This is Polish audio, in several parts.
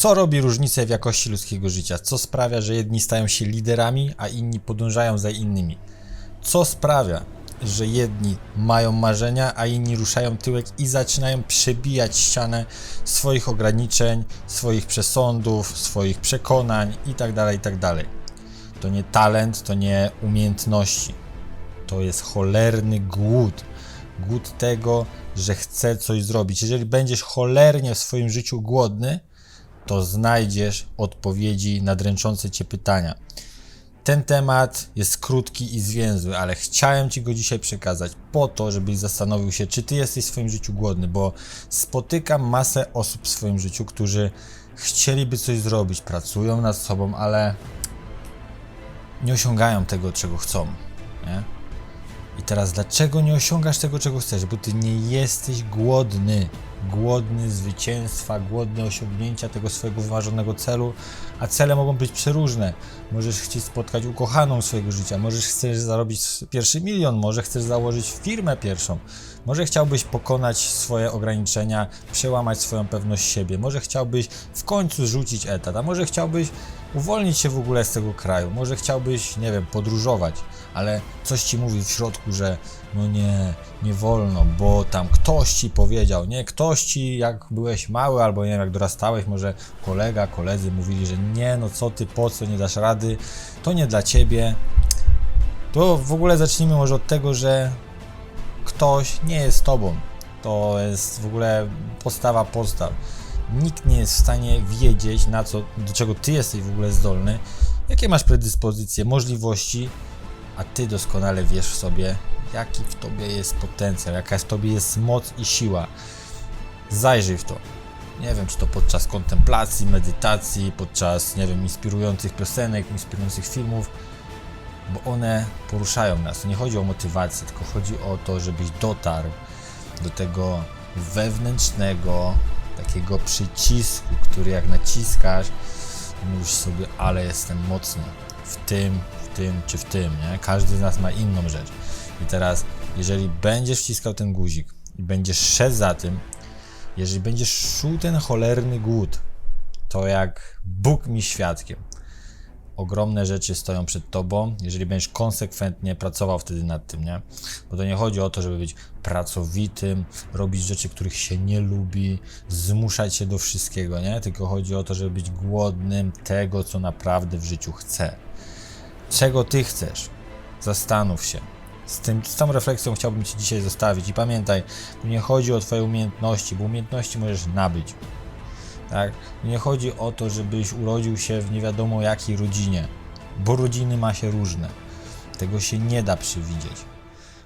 Co robi różnicę w jakości ludzkiego życia? Co sprawia, że jedni stają się liderami, a inni podążają za innymi? Co sprawia, że jedni mają marzenia, a inni ruszają tyłek i zaczynają przebijać ścianę swoich ograniczeń, swoich przesądów, swoich przekonań itd., itd. To nie talent, to nie umiejętności. To jest cholerny głód. Głód tego, że chce coś zrobić. Jeżeli będziesz cholernie w swoim życiu głodny, to znajdziesz odpowiedzi na dręczące cię pytania. Ten temat jest krótki i zwięzły, ale chciałem Ci go dzisiaj przekazać po to, żebyś zastanowił się, czy Ty jesteś w swoim życiu głodny, bo spotykam masę osób w swoim życiu, którzy chcieliby coś zrobić, pracują nad sobą, ale nie osiągają tego, czego chcą. Nie? I teraz, dlaczego nie osiągasz tego, czego chcesz? Bo Ty nie jesteś głodny. Głodny zwycięstwa, głodny osiągnięcia tego swojego wymarzonego celu, a cele mogą być przeróżne. Możesz chcieć spotkać ukochaną swojego życia, możesz chcesz zarobić pierwszy milion, może chcesz założyć firmę pierwszą, może chciałbyś pokonać swoje ograniczenia, przełamać swoją pewność siebie, może chciałbyś w końcu rzucić etat, a może chciałbyś uwolnić się w ogóle z tego kraju, może chciałbyś, nie wiem, podróżować, ale coś ci mówi w środku, że no nie, nie wolno, bo tam ktoś ci powiedział, nie, ktoś ci jak byłeś mały albo nie wiem, jak dorastałeś, może kolega, koledzy mówili, że nie, no co ty, po co, nie dasz rady, to nie dla ciebie. To w ogóle zacznijmy może od tego, że ktoś nie jest tobą. To jest w ogóle postawa postaw. Nikt nie jest w stanie wiedzieć, na co, do czego ty jesteś w ogóle zdolny, jakie masz predyspozycje, możliwości, a ty doskonale wiesz w sobie, jaki w tobie jest potencjał, jaka w tobie jest moc i siła. Zajrzyj w to. Nie wiem, czy to podczas kontemplacji, medytacji, podczas, nie wiem, inspirujących piosenek, inspirujących filmów, bo one poruszają nas. Nie chodzi o motywację, tylko chodzi o to, żebyś dotarł do tego wewnętrznego, takiego przycisku, który jak naciskasz, mówisz sobie, ale jestem mocny w tym, w tym czy w tym, nie? Każdy z nas ma inną rzecz. I teraz, jeżeli będziesz wciskał ten guzik i będziesz szedł za tym, jeżeli będziesz czuł ten cholerny głód, to jak Bóg mi świadkiem, ogromne rzeczy stoją przed tobą, jeżeli będziesz konsekwentnie pracował wtedy nad tym, nie? Bo to nie chodzi o to, żeby być pracowitym, robić rzeczy, których się nie lubi, zmuszać się do wszystkiego, nie? Tylko chodzi o to, żeby być głodnym tego, co naprawdę w życiu chce. Czego ty chcesz? Zastanów się. Z, tym, z tą refleksją chciałbym Cię dzisiaj zostawić i pamiętaj, nie chodzi o Twoje umiejętności, bo umiejętności możesz nabyć. Tak? Nie chodzi o to, żebyś urodził się w nie wiadomo jakiej rodzinie, bo rodziny ma się różne. Tego się nie da przewidzieć.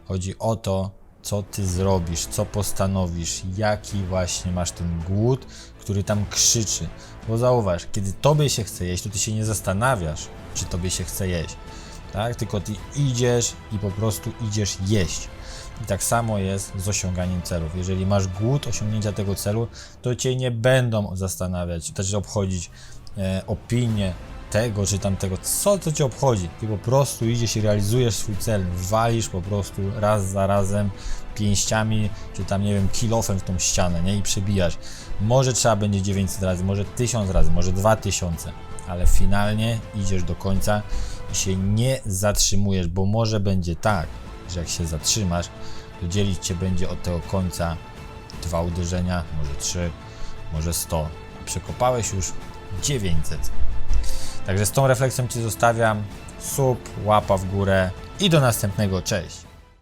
Chodzi o to, co ty zrobisz, co postanowisz, jaki właśnie masz ten głód, który tam krzyczy. Bo zauważ, kiedy tobie się chce jeść, to ty się nie zastanawiasz, czy tobie się chce jeść. Tak? Tylko ty idziesz i po prostu idziesz jeść. I tak samo jest z osiąganiem celów. Jeżeli masz głód osiągnięcia tego celu, to cię nie będą zastanawiać, też obchodzić e, opinie tego czy tamtego. Co to cię obchodzi? Ty po prostu idziesz i realizujesz swój cel. Walisz po prostu raz za razem pięściami, czy tam nie wiem, kilofem w tą ścianę, nie? I przebijasz. Może trzeba będzie 900 razy, może 1000 razy, może 2000, ale finalnie idziesz do końca i się nie zatrzymujesz, bo może będzie tak, że jak się zatrzymasz, to dzielić cię będzie od tego końca dwa uderzenia, może trzy, może 100. A przekopałeś już 900. Także z tą refleksją Ci zostawiam. Sub, łapa w górę i do następnego. Cześć.